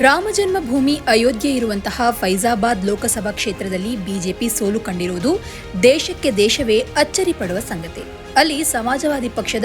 ರಾಮಜನ್ಮಭೂಮಿ ಅಯೋಧ್ಯೆ ಇರುವಂತಹ ಫೈಜಾಬಾದ್ ಲೋಕಸಭಾ ಕ್ಷೇತ್ರದಲ್ಲಿ ಬಿಜೆಪಿ ಸೋಲು ಕಂಡಿರುವುದು ದೇಶಕ್ಕೆ ದೇಶವೇ ಅಚ್ಚರಿ ಪಡುವ ಸಂಗತಿ. ಅಲ್ಲಿ ಸಮಾಜವಾದಿ ಪಕ್ಷದ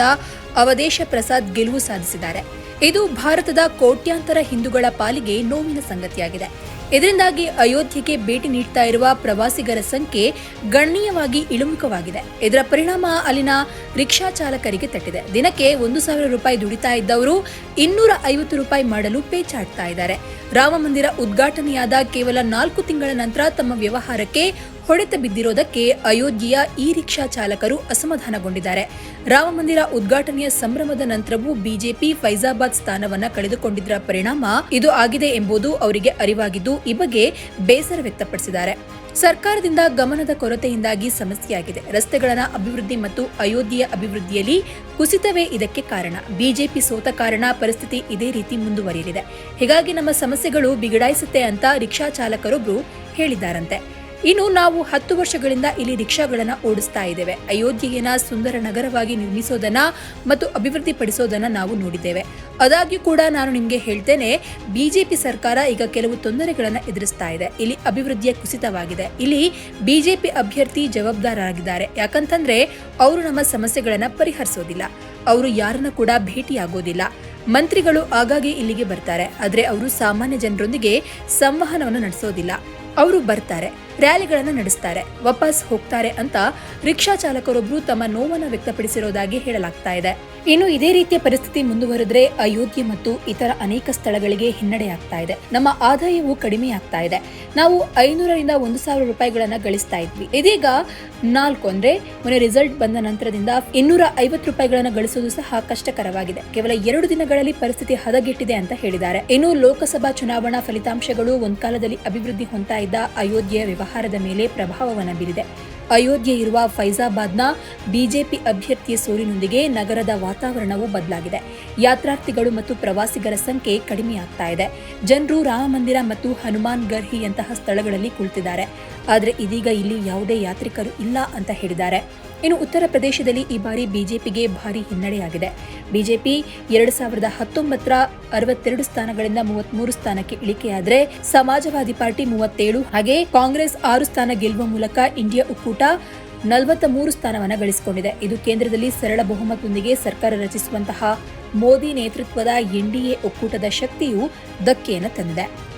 ಅವಧೇಶ ಪ್ರಸಾದ್ ಗೆಲುವು ಸಾಧಿಸಿದ್ದಾರೆ. ಇದು ಭಾರತದ ಕೋಟ್ಯಾಂತರ ಹಿಂದೂಗಳ ಪಾಲಿಗೆ ನೋವಿನ ಸಂಗತಿಯಾಗಿದೆ. ಇದರಿಂದಾಗಿ ಅಯೋಧ್ಯೆಗೆ ಭೇಟಿ ನೀಡ್ತಾ ಇರುವ ಪ್ರವಾಸಿಗರ ಸಂಖ್ಯೆ ಗಣನೀಯವಾಗಿ ಇಳಿಮುಖವಾಗಿದೆ. ಇದರ ಪರಿಣಾಮ ಅಲ್ಲಿನ ರಿಕ್ಷಾ ಚಾಲಕರಿಗೆ ತಟ್ಟಿದೆ. ದಿನಕ್ಕೆ ಒಂದು ಸಾವಿರ ರೂಪಾಯಿ ದುಡಿತಾ ಇದ್ದವರು ಇನ್ನೂರ ಐವತ್ತು ರೂಪಾಯಿ ಮಾಡಲು ಪೇಚಾಡ್ತಾ ಇದ್ದಾರೆ. ರಾಮ ಮಂದಿರ ಉದ್ಘಾಟನೆಯಾದ ಕೇವಲ ನಾಲ್ಕು ತಿಂಗಳ ನಂತರ ತಮ್ಮ ವ್ಯವಹಾರಕ್ಕೆ ಹೊಡೆತ ಬಿದ್ದಿರೋದಕ್ಕೆ ಅಯೋಧ್ಯೆಯ ಈ ರಿಕ್ಷಾ ಚಾಲಕರು ಅಸಮಾಧಾನಗೊಂಡಿದ್ದಾರೆ. ರಾಮ ಮಂದಿರ ಉದ್ಘಾಟನೆಯ ಸಂಭ್ರಮದ ನಂತರವೂ ಬಿಜೆಪಿ ಫೈಜಾಬಾದ್ ಸ್ಥಾನವನ್ನ ಕಳೆದುಕೊಂಡಿದ್ದರ ಪರಿಣಾಮ ಇದು ಆಗಿದೆ ಎಂಬುದು ಅವರಿಗೆ ಅರಿವಾಗಿದ್ದು ಈ ಬಗ್ಗೆ ಬೇಸರ ವ್ಯಕ್ತಪಡಿಸಿದ್ದಾರೆ. ಸರ್ಕಾರದಿಂದ ಗಮನದ ಕೊರತೆಯಿಂದಾಗಿ ಸಮಸ್ಯೆಯಾಗಿದೆ. ರಸ್ತೆಗಳ ಅಭಿವೃದ್ಧಿ ಮತ್ತು ಅಯೋಧ್ಯೆಯ ಅಭಿವೃದ್ಧಿಯಲ್ಲಿ ಕುಸಿತವೇ ಇದಕ್ಕೆ ಕಾರಣ. ಬಿಜೆಪಿ ಸೋತ ಕಾರಣ ಪರಿಸ್ಥಿತಿ ಇದೇ ರೀತಿ ಮುಂದುವರಿಯಲಿದೆ. ಹೀಗಾಗಿ ನಮ್ಮ ಸಮಸ್ಯೆಗಳು ಬಿಗಡಾಯಿಸುತ್ತೆ ಅಂತ ರಿಕ್ಷಾ ಚಾಲಕರೊಬ್ಬರು ಹೇಳಿದ್ದಾರಂತೆ. ಇನ್ನು ನಾವು ಹತ್ತು ವರ್ಷಗಳಿಂದ ಇಲ್ಲಿ ರಿಕ್ಷಾಗಳನ್ನು ಓಡಿಸ್ತಾ ಇದ್ದೇವೆ. ಅಯೋಧ್ಯೆಯನ್ನ ಸುಂದರ ನಗರವಾಗಿ ನಿರ್ಮಿಸೋದನ್ನ ಮತ್ತು ಅಭಿವೃದ್ಧಿಪಡಿಸೋದನ್ನ ನಾವು ನೋಡಿದ್ದೇವೆ. ಆದಾಗ್ಯೂ ಕೂಡ ನಾನು ನಿಮಗೆ ಹೇಳ್ತೇನೆ, ಬಿಜೆಪಿ ಸರ್ಕಾರ ಈಗ ಕೆಲವು ತೊಂದರೆಗಳನ್ನ ಎದುರಿಸ್ತಾ ಇದೆ. ಇಲ್ಲಿ ಅಭಿವೃದ್ಧಿಯ ಕುಸಿತವಾಗಿದೆ. ಇಲ್ಲಿ ಬಿಜೆಪಿ ಅಭ್ಯರ್ಥಿ ಜವಾಬ್ದಾರರಾಗಿದ್ದಾರೆ. ಯಾಕಂತಂದ್ರೆ ಅವರು ನಮ್ಮ ಸಮಸ್ಯೆಗಳನ್ನ ಪರಿಹರಿಸೋದಿಲ್ಲ. ಅವರು ಯಾರನ್ನ ಕೂಡ ಭೇಟಿಯಾಗೋದಿಲ್ಲ. ಮಂತ್ರಿಗಳು ಆಗಾಗ್ಗೆ ಇಲ್ಲಿಗೆ ಬರ್ತಾರೆ. ಆದರೆ ಅವರು ಸಾಮಾನ್ಯ ಜನರೊಂದಿಗೆ ಸಂವಹನವನ್ನು ನಡೆಸೋದಿಲ್ಲ. ಅವರು ಬರ್ತಾರೆ. ರ್ಯಾಲಿಗಳನ್ನು ನಡೆಸ್ತಾರೆ. ವಾಪಸ್ ಹೋಗ್ತಾರೆ ಅಂತ ರಿಕ್ಷಾ ಚಾಲಕರೊಬ್ಬರು ತಮ್ಮ ನೋವನ್ನು ವ್ಯಕ್ತಪಡಿಸಿರೋದಾಗಿ ಹೇಳಲಾಗ್ತಾ ಇದೆ. ಇನ್ನು ಇದೇ ರೀತಿಯ ಪರಿಸ್ಥಿತಿ ಮುಂದುವರೆದ್ರೆ ಅಯೋಧ್ಯೆ ಮತ್ತು ಇತರ ಅನೇಕ ಸ್ಥಳಗಳಿಗೆ ಹಿನ್ನಡೆಯಾಗ್ತಾ ಇದೆ. ನಮ್ಮ ಆದಾಯವು ಕಡಿಮೆಯಾಗ್ತಾ ಇದೆ. ನಾವು ಐನೂರರಿಂದ ಒಂದು ಸಾವಿರ ರೂಪಾಯಿಗಳನ್ನ ಗಳಿಸ್ತಾ ಇದ್ವಿ. ಇದೀಗ ನಾಲ್ಕು ಅಂದ್ರೆ ಮೊನ್ನೆ ರಿಸಲ್ಟ್ ಬಂದ ನಂತರದಿಂದ ಇನ್ನೂರ ಐವತ್ತು ರೂಪಾಯಿಗಳನ್ನ ಗಳಿಸೋದು ಸಹ ಕಷ್ಟಕರವಾಗಿದೆ. ಕೇವಲ ಎರಡು ದಿನಗಳಲ್ಲಿ ಪರಿಸ್ಥಿತಿ ಹದಗೆಟ್ಟಿದೆ ಅಂತ ಹೇಳಿದ್ದಾರೆ. ಇನ್ನು ಲೋಕಸಭಾ ಚುನಾವಣಾ ಫಲಿತಾಂಶಗಳು ಒಂದ್ಕಾಲದಲ್ಲಿ ಅಭಿವೃದ್ಧಿ ಹೊಂದ್ತಾ ಇದ್ದ ಅಯೋಧ್ಯೆಯ ವ್ಯವಹಾರದ ಮೇಲೆ ಪ್ರಭಾವವನ್ನು ಬೀರಿದೆ. ಅಯೋಧ್ಯೆ ಇರುವ ಫೈಜಾಬಾದ್ನ ಬಿಜೆಪಿ ಅಭ್ಯರ್ಥಿಯ ಸೋಲಿನೊಂದಿಗೆ ನಗರದ ವಾತಾವರಣವು ಬದಲಾಗಿದೆ. ಯಾತ್ರಾರ್ಥಿಗಳು ಮತ್ತು ಪ್ರವಾಸಿಗರ ಸಂಖ್ಯೆ ಕಡಿಮೆಯಾಗ್ತಾ ಇದೆ. ಜನರು ರಾಮ ಮಂದಿರ ಮತ್ತು ಹನುಮಾನ್ ಗರ್ಹಿಯಂತಹ ಸ್ಥಳಗಳಲ್ಲಿ ಕುಳಿತಿದ್ದಾರೆ. ಆದರೆ ಇದೀಗ ಇಲ್ಲಿ ಯಾವುದೇ ಯಾತ್ರಿಕರು ಇಲ್ಲ ಅಂತ ಹೇಳಿದ್ದಾರೆ. ಇನ್ನು ಉತ್ತರ ಪ್ರದೇಶದಲ್ಲಿ ಈ ಬಾರಿ ಬಿಜೆಪಿಗೆ ಭಾರಿ ಹಿನ್ನಡೆಯಾಗಿದೆ. ಬಿಜೆಪಿ ಎರಡು ಸಾವಿರದ ಹತ್ತೊಂಬತ್ತರ ಅರವತ್ತೆರಡು ಸ್ಥಾನಗಳಿಂದ ಮೂವತ್ಮೂರು ಸ್ಥಾನಕ್ಕೆ ಇಳಿಕೆಯಾದರೆ ಸಮಾಜವಾದಿ ಪಾರ್ಟಿ ಮೂವತ್ತೇಳು ಹಾಗೆ ಕಾಂಗ್ರೆಸ್ ಆರು ಸ್ಥಾನ ಗೆಲ್ಲುವ ಮೂಲಕ ಇಂಡಿಯಾ ಒಕ್ಕೂಟ ನಲವತ್ತ ಮೂರು ಸ್ಥಾನವನ್ನು ಗಳಿಸಿಕೊಂಡಿದೆ. ಇದು ಕೇಂದ್ರದಲ್ಲಿ ಸರಳ ಬಹುಮತದೊಂದಿಗೆ ಸರ್ಕಾರ ರಚಿಸುವಂತಹ ಮೋದಿ ನೇತೃತ್ವದ ಎನ್ಡಿಎ ಒಕ್ಕೂಟದ ಶಕ್ತಿಯು ಧಕ್ಕೆಯನ್ನು ತಂದಿದೆ.